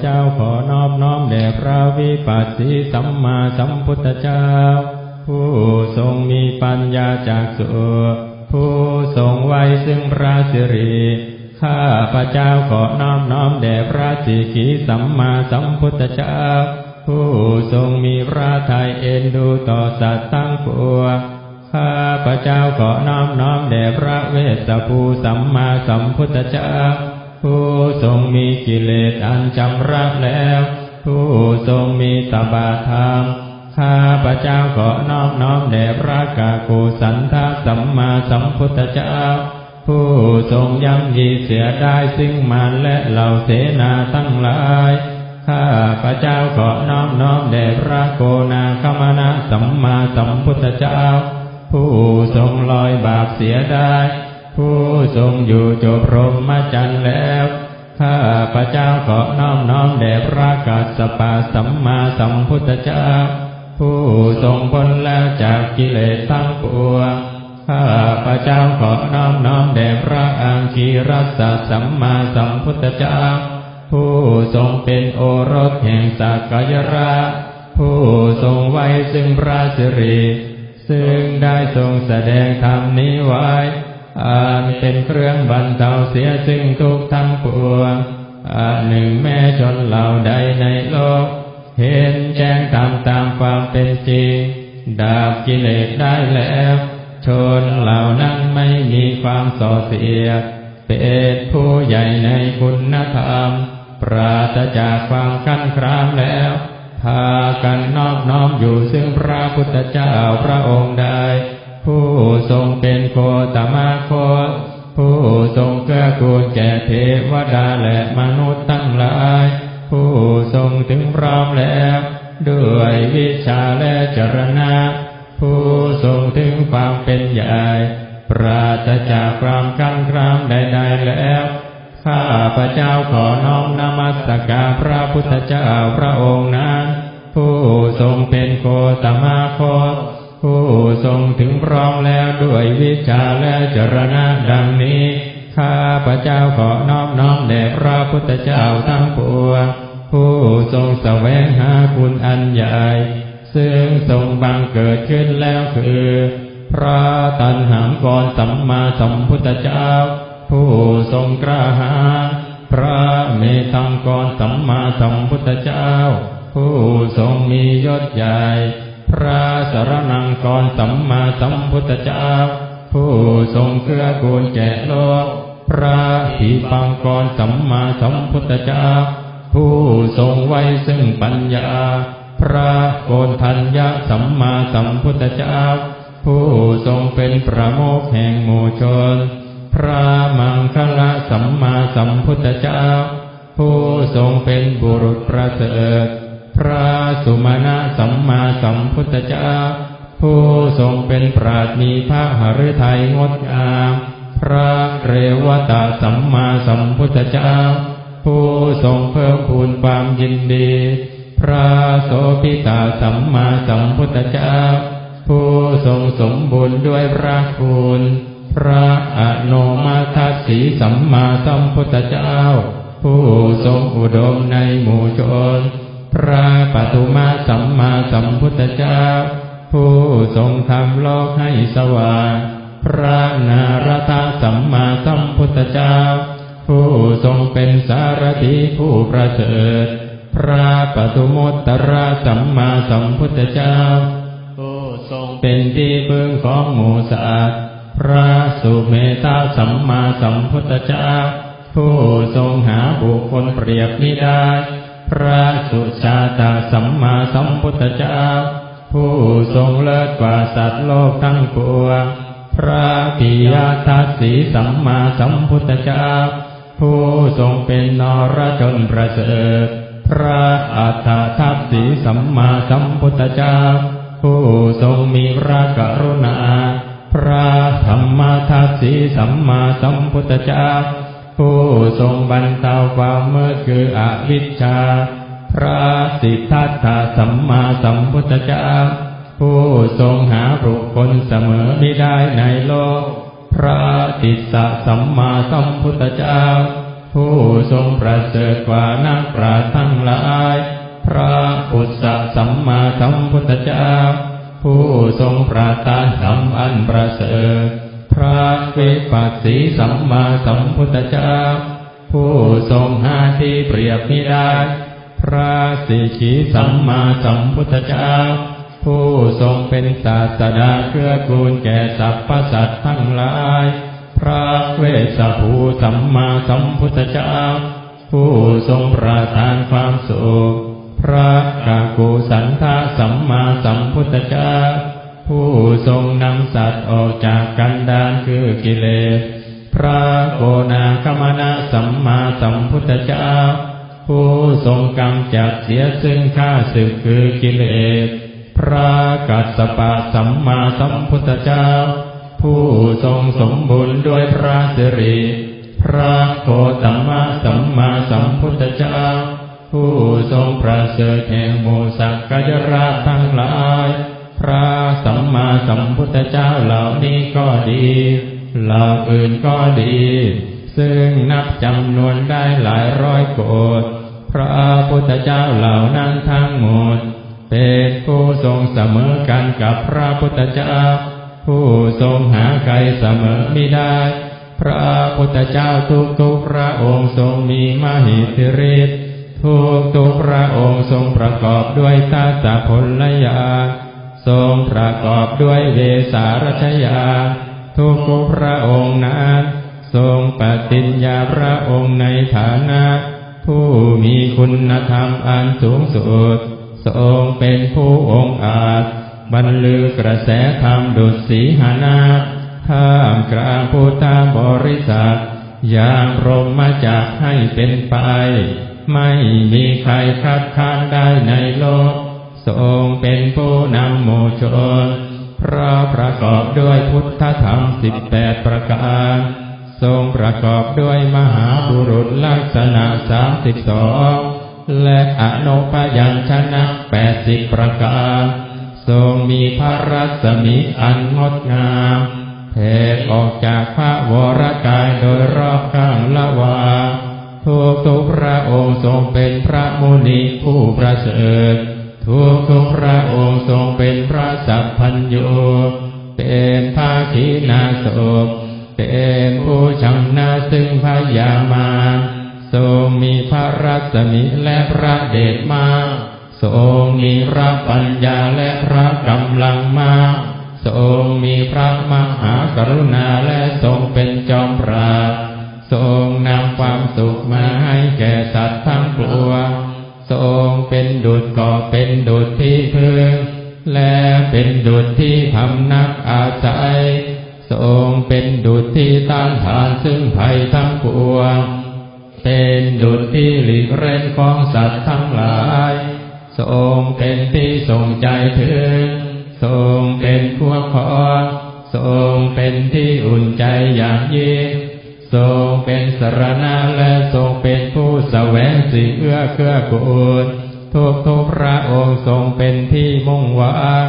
เจ้าขอนอบน้อมแด่พระวิปัสสีสัมมาสัมพุทธเจ้า ผู้ทรงมีปัญญาจากสุผู้ทรงไว้ซึ่งพระสิริข้าพระเจ้าขอนอบน้อมแด่พระสิกขีสัมมาสัมพุทธเจ้า ผู้ทรงมีพระทัยเอ็นดูต่อสัตว์ทั้งปวงข้าพระเจ้าขอนอบน้อมแด่พระเวสสัภูสัมมาสัมพุทธเจ้า ผู้ทรงมีกิเลสอันจำรักแล้ว ผู้ทรงมีตบะธรรม ข้าพระเจ้าขอนอบน้อมแด่พระกาโกสันทสัมมาสัมพุทธเจ้า ผู้ทรงยังยีเสียได้ซึ่งมารและเหล่าเสนาทั้งหลายข้าพระเจ้าขอนอบน้อมแด่พระโกนาคมนะสัมมาสัมพุทธเจ้า ผู้ทรงลอยบาปเสียได้ ผู้ทรงอยู่จบรมจันแล้วข้าพระเจ้าขอนอบน้อมแด่พระกัสสปะสัมมาสัมพุทธเจ้า ผู้ทรงพ้นแล้วจากกิเลสทั้งปวงข้าพระเจ้าขอนอบน้อมแด่พระอังคีรัสสัมมาสัมพุทธเจ้า ผู้ทรงเป็นโอรสแห่งสักกายราผู้ทรงไว้ซึ่งพระสิริ ซึ่งได้ทรงแสดงธรรมนี้ไว้ อันเป็นเครื่องบรรเทาเสียซึ่งทุกข์ทั้งปวงอันหนึ่งแม้จนเหล่าใดในโลก เห็นแจ้งตามตามความเป็นจริง ดาบกิเลสได้แล้ว ชนเหล่านั้นไม่มีความส่อเสีย เป็นผู้ใหญ่ในคุณธรรม ปราศจากความกั้นครามแล้ว พากันนอบน้อมอยู่ซึ่งพระพุทธเจ้าพระองค์ใด ผู้ทรงเป็นโคตมะโคผู้ทรงเกื้อกูลแก่เทวดาและมนุษย์ทั้งหลาย ผู้ทรงถึงพร้อมแล้ว ด้วยวิชาและจรณะ ผู้ทรงถึงความเป็นใหญ่ ปราศจากความกั้นครามใดๆแล้ว ข้าพระเจ้าขอ ด้วยวิชาและจรณะดังนี้ ข้าพระเจ้าขอนอบน้อมแด่พระพุทธเจ้าทั้งปวงผู้ทรงแสวงหาคุณอันใหญ่ ซึ่งทรงบังเกิดขึ้นแล้วคือ พระตันหังกรสัมมาสัมพุทธเจ้า ผู้ทรงกล้าหาพระเมธังกรสัมมาสัมพุทธเจ้า ผู้ทรงมียศใหญ่ พระ สรนังกรสัมมาสัมพุทธเจ้า ผู้ทรงเกื้อกูลแก่โลก พระผีปังกรสัมมาสัมพุทธเจ้า ผู้ทรงไว้ซึ่งปัญญา พระโกนทัญญะสัมมาสัมพุทธเจ้า ผู้ทรงเป็นประโมกแห่งหมู่ชน พระมังคละสัมมาสัมพุทธเจ้า ผู้ทรงเป็นบุรุษประเสริฐ พระสุมาณะสัมมาสัมพุทธเจ้า ผู้ทรงเป็นปราดมีพระหฤทัยงดงาม พระเรวตาสัมมาสัมพุทธเจ้า ผู้ทรงเพิ่มพูนความยินดี พระโสพิตาสัมมาสัมพุทธเจ้า ผู้ทรงสมบูรณ์ด้วยพระคุณพระอนุมาทัสสีสัมมาสัมพุทธเจ้า ผู้ทรงอุดมในหมู่ชน พระปฐุมาสัมมาสัมพุทธเจ้า ผู้ทรงทำโลกให้สว่าง พระนารถสัมมาสัมพุทธเจ้า ผู้ทรงเป็นสารถีผู้ประเสริฐ พระปฐุมุตตรสัมมาสัมพุทธเจ้า ผู้ทรงเป็นที่พึ่งของหมู่สัตว์พระสุเมธาสัมมาสัมพุทธเจ้า ผู้ทรงหาบุคคลเปรียบมิได้ พระสุชาตาสัมมาสัมพุทธเจ้า ผู้ทรงเลิศกว่าสัตว์โลกทั้งปวงพระปิยทัสสีสัมมาสัมพุทธเจ้า ผู้ทรงเป็นนรชนประเสริฐ พระอัฏฐทัสสีสัมมาสัมพุทธเจ้า ผู้ทรงมีพระกรุณา พระธรรมทัสสีสัมมาสัมพุทธเจ้า ผู้ทรงบรรเทาความมืดคืออวิชชา พระสิทธัตถะสัมมาสัมพุทธเจ้า ผู้ทรงหาบุคคลเสมอไม่ได้ในโลก พระติสสะสัมมาสัมพุทธเจ้า ผู้ทรงประเสริฐกว่านักปราทั้งหลาย พระอุตสะสัมมาสัมพุทธเจ้า ผู้ทรงประทานสัมอันประเสริฐ พระวิปัสสีสัมมาสัมพุทธเจ้า ผู้ทรงหาที่เปรียบมิได้ พระสิกขีสัมมาสัมพุทธเจ้า ผู้ทรงเป็นศาสดาเกื้อกูลแก่สรรพสัตว์ทั้งหลาย พระเวสสภูสัมมาสัมพุทธเจ้า ผู้ทรงประทานความสุขพระกากูสันทาสัมมาสัมพุทธเจ้า ผู้ทรงนำสัตว์ออกจากกันดานคือกิเลส พระโกนาคมนาสัมมาสัมพุทธเจ้า ผู้ทรงกำจัดเสียซึ่งข้าศึกคือกิเลส พระกัสสปะสัมมาสัมพุทธเจ้า ผู้ทรงสมบูรณ์ด้วยพระสิริ พระโคตมะสัมมาสัมพุทธเจ้า ผู้ทรงประเสริฐแห่งหมู่สักกายราชทั้งหลาย พระสัมมาสัมพุทธเจ้าเหล่านี้ก็ดีเหล่าอื่นก็ดี ซึ่งนับจำนวนได้หลายร้อยโกดพระพุทธเจ้าเหล่านั้นทั้งหมด เป็นผู้ทรงเสมอกันกับพระพุทธเจ้า ผู้ทรงหาใครเสมอไม่ได้ พระพุทธเจ้าทุกทุกๆพระองค์ทรงมีมหิทธิฤทธิ์ทุกทุกๆพระองค์ทรงประกอบด้วยตาสะผลยาน ทรงประกอบด้วยเวสารัชยา ทุกพระองค์นั้นทรงปฏิญญาพระองค์ในฐานะ ผู้มีคุณธรรมอันสูงสุดทรงเป็นผู้องค์อาจ บรรลือกระแสธรรมดุจสีหานาท่ามกลางพุทธบริษัทอย่างพรหมจักให้เป็นไป ไม่มีใครคัดค้านได้ในโลก ทรงเป็นผู้นำหมู่ชนพระประกอบด้วยพุทธธรรมสิบแปดประการ ทรงประกอบด้วยมหาบุรุษลักษณะสามสิบสองและอนุปยัญชนะแปดสิบประการ ทรงมีพระรัศมีอันงดงามแผ่ออกจากพระวรกายโดยรอบข้างละวาทุกทุกพระองค์ทรงเป็นพระมุนีผู้ประเสริฐ ทุกทุกพระองค์ทรงเป็นพระสัพพัญญูเป็นภาคีนาศพเป็นผู้ชำนาซึ่งพยามาทรงมีพระรัศมีและพระเดชมากทรงมีพระปัญญาและพระกำลังมากทรงมีพระมหากรุณาและทรงเป็นจอมปราทรงนำความสุขมาให้แก่สัตว์ทั้งปวง เป็นดุจที่พึ่งและเป็นดุจที่พำนักอาศัยทรงเป็นดุจที่ต้านทานซึ่งภัยทั้งปวง เป็นดุจที่หลีกเร้นของสัตว์ทั้งหลายทรงเป็นที่ทรงใจถึงทรงเป็นพวกพรทรงเป็นที่อุ่นใจอย่างยิ่งทรงเป็นสรณะและทรงเป็นผู้แสวงสิ่งเอื้อเกื้อกูล ทุกทุกพระองค์ทรงเป็นที่มุ่งหวัง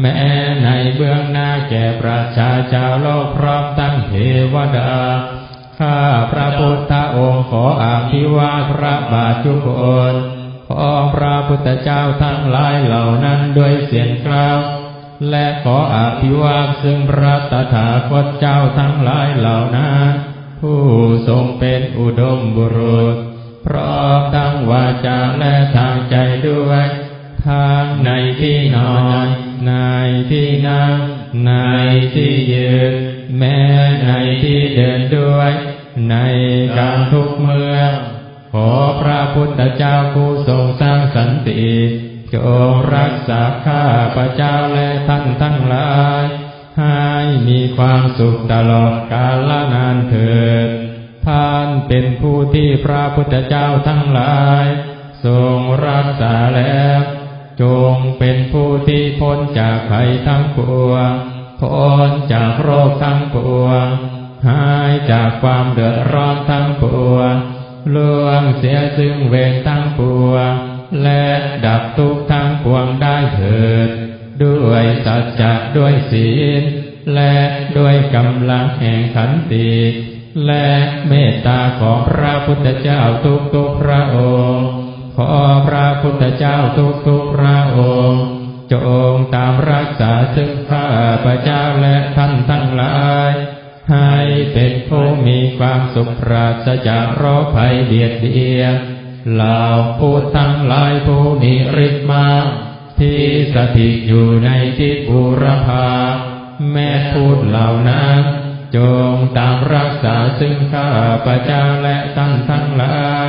แม้ในเบื้องหน้าแก่ประชาชาวโลกพร้อมตั้งเทวดา ข้าพระพุทธองค์ขออาภิวาพระบาททุกคนของพระพุทธเจ้าทั้งหลายเหล่านั้นด้วยเสียงกล่าว และขออาภิวาซึ่งพระตถาคตเจ้าทั้งหลายเหล่านั้นผู้ทรงเป็นอุดมบุรุษ พร้อมทั้งวาจาและทางใจด้วย ทางในที่นอนในที่นั่งในที่ยืน แม้ในที่เดินด้วย ในการทุกเมื่อ ขอพระพุทธเจ้าผู้ทรงสร้างสันติจงรักษาข้าพระเจ้าและท่านทั้งหลาย ให้มีความสุขตลอดกาลนานเถิด ท่านเป็นผู้ที่พระพุทธเจ้าทั้งหลาย ทรงรักษาแล้ว จงเป็นผู้ที่พ้นจากภัยทั้งปวงพ้นจากโรคทั้งปวงหายจากความเดือดร้อนทั้งปวงล่วงเสียซึ่งเวรทั้งปวงและดับทุกข์ทั้งปวงได้เถิด ด้วยสัจจะด้วยศีล และด้วยกำลังแห่งขันติ และเมตตาของพระพุทธเจ้าทุกทุกๆพระองค์ ขอพระพุทธเจ้าทุกทุกๆพระองค์จงตามรักษาซึ่งข้าพระเจ้าและท่านทั้งหลาย ให้เป็นผู้มีความสุขปราศจากโรคภัยเบียดเบียนเหล่าผู้ทั้งหลายผู้มีฤทธิ์มาที่สถิตอยู่ในทิศบุรพาแม่พูดเหล่านั้น จงตามรักษาซึ่งข้าพระเจ้าและท่านทั้งหลาย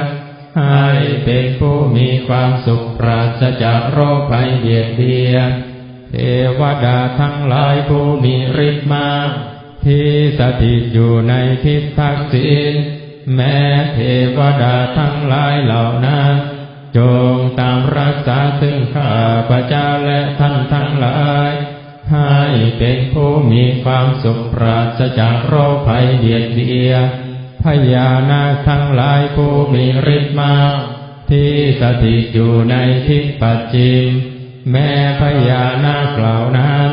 ให้เป็นผู้มีความสุขปราศจากโรคภัยเบียดเบียนเทวดาทั้งหลายผู้มีฤทธิ์มากที่สถิตอยู่ในทิศทักษิณแม้เทวดาทั้งหลายเหล่านั้นจงตามรักษาซึ่งข้าพระเจ้าและท่านทั้งหลาย เป็นผู้มีความสุขปราศจากโรคภัยเบียดเบียนพญานาคทั้งหลายผู้มีฤทธิ์มากที่สถิตอยู่ในทิศปัจจิม แม้พญานาคเหล่านั้น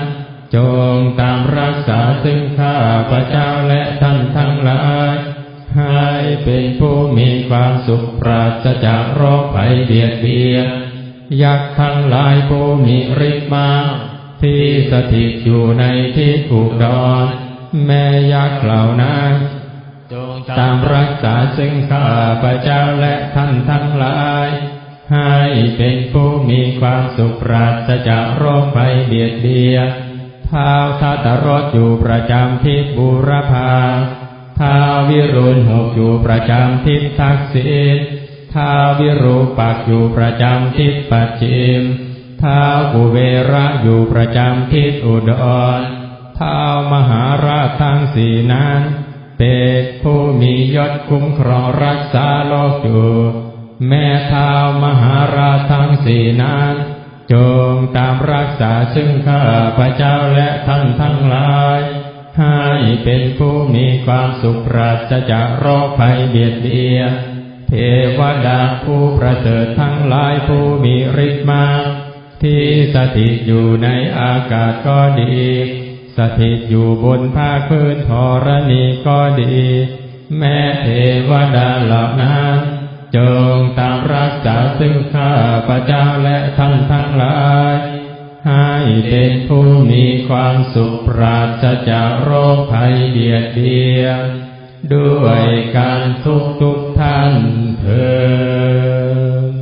จงตามรักษาซึ่งข้าพระเจ้าและท่านทั้งหลายให้เป็นผู้มีความสุขปราศจากโรคภัยเบียดเบียนยักษ์ทั้งหลายผู้มีฤทธิ์มาก ที่สถิตอยู่ในที่อุดร แม่ยักษ์เหล่านั้นจงตามรักษาซึ่งข้าพระเจ้าและท่านทั้งหลาย ให้เป็นผู้มีความสุขปราศจากโรคภัยเบียดเบียนท้าวทัตรสอยู่ประจำทิศบุรพาท้าววิรุณหกอยู่ประจำทิศทักษิณท้าววิรูปักษ์อยู่ประจำทิศปัจฉิม ท้าวกุเวระอยู่ประจำทิศอุดรท้าวมหาราชทั้งสี่นั้น เป็นผู้มียศคุ้มครองรักษาโลกอยู่แม่ท้ามหาราชทั้งสี่นั้นจงตามรักษาซึ่งข้าพระเจ้าและท่านทั้งหลาย ให้เป็นผู้มีความสุขปราศจากโรคภัยเบียดเบียนเทวดาผู้ประเสริฐทั้งหลายผู้มีฤทธิ์มาก ที่สถิตอยู่ในอากาศก็ดี สถิตอยู่บนภาคพื้นธรณีก็ดี แม้เทวดาเหล่านั้น จงตามรักษาซึ่งข้าพระเจ้าและท่านทั้งหลาย ให้เป็นผู้มีความสุขปราศจากโรคภัยเบียดเบียนด้วยการทุกทุกท่านเถิด